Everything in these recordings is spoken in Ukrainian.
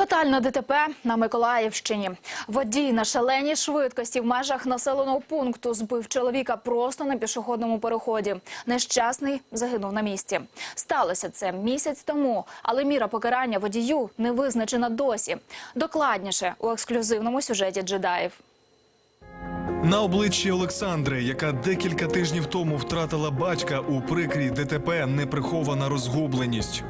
Фатальне ДТП на Миколаївщині. Водій на шаленій швидкості в межах населеного пункту збив чоловіка просто на пішохідному переході. Нещасний загинув на місці. Сталося це місяць тому, але міра покарання водію не визначена досі. Докладніше у ексклюзивному сюжеті джедаїв. На обличчі Олександри, яка декілька тижнів тому втратила батька у прикрій ДТП, неприхована розгубленість.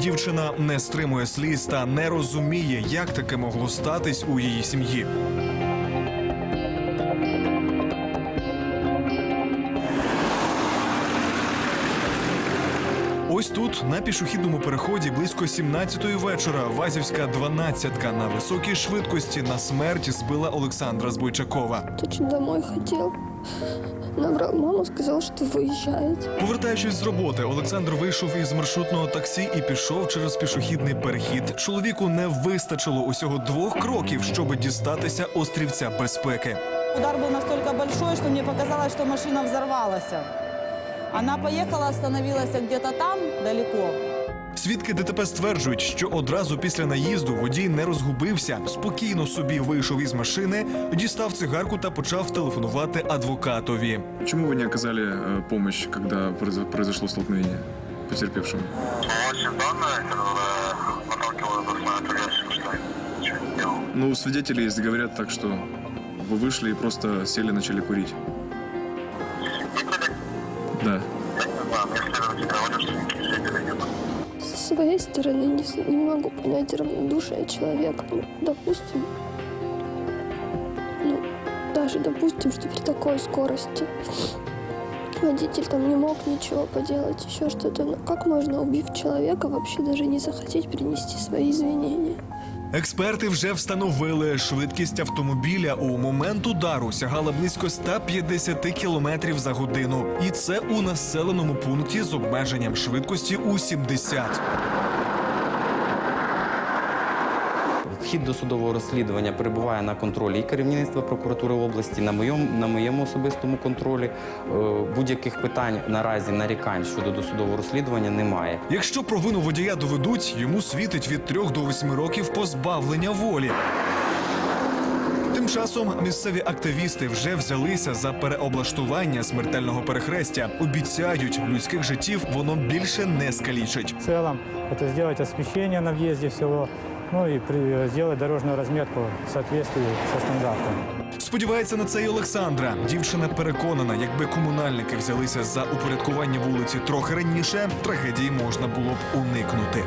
Дівчина не стримує сліз та не розуміє, як таке могло статись у її сім'ї. Ось тут, на пішохідному переході, близько 17-ї вечора, Вазівська 12-ка на високій швидкості на смерть збила Олександра Збойчакова. Очень домой хотел. Набрал маму, сказал, что выезжает. Повертаючись з роботи, Олександр вийшов із маршрутного таксі і пішов через пішохідний перехід. Чоловіку не вистачило усього двох кроків, щоб дістатися острівця безпеки. Удар был настолько большой, что мне показалось, что машина взорвалась. Она поехала, остановилась где-то там, далеко. Свідки ДТП стверджують, що одразу після наїзду водій не розгубився, спокійно собі вийшов із машини, дістав цигарку та почав телефонувати адвокатові. Почему вы не оказали э, помощь, когда произо- произошло столкновение потерпевшему? Очень данные, которые наталкивают нас на эту версию, что я ничего не делал. Ну, у свидетелей есть, говорят так, что вы вышли и просто сели и начали курить. Видели? Да. Я не знаю, мне следователь говорит, что никаких свидетелей нет. Своей стороны не, не могу понять равнодушие человека. Ну, допустим, ну, даже допустим, что при такой скорости водитель там не мог ничего поделать, еще что-то. Но как можно, убив человека, вообще даже не захотеть принести свои извинения? Експерти вже встановили швидкість автомобіля у момент удару сягала близько 150 км за годину, і це у населеному пункті з обмеженням швидкості у 70. Хід досудового розслідування перебуває на контролі і керівництва прокуратури області, на моєму, на моєму особистому контролі. Е, Будь-яких питань наразі нарікань щодо досудового розслідування немає. Якщо провину водія доведуть, йому світить від 3 до 8 років позбавлення волі. Тим часом місцеві активісти вже взялися за переоблаштування смертельного перехрестя. Обіцяють, людських життів воно більше не скалічить. В целом это сделать освещение на въезде всего, ну і при- дорожню розмітку в соответствии со стандартом. Сподівається на це й Олександра. Дівчина переконана, якби комунальники взялися за упорядкування вулиці трохи раніше, трагедії можна було б уникнути.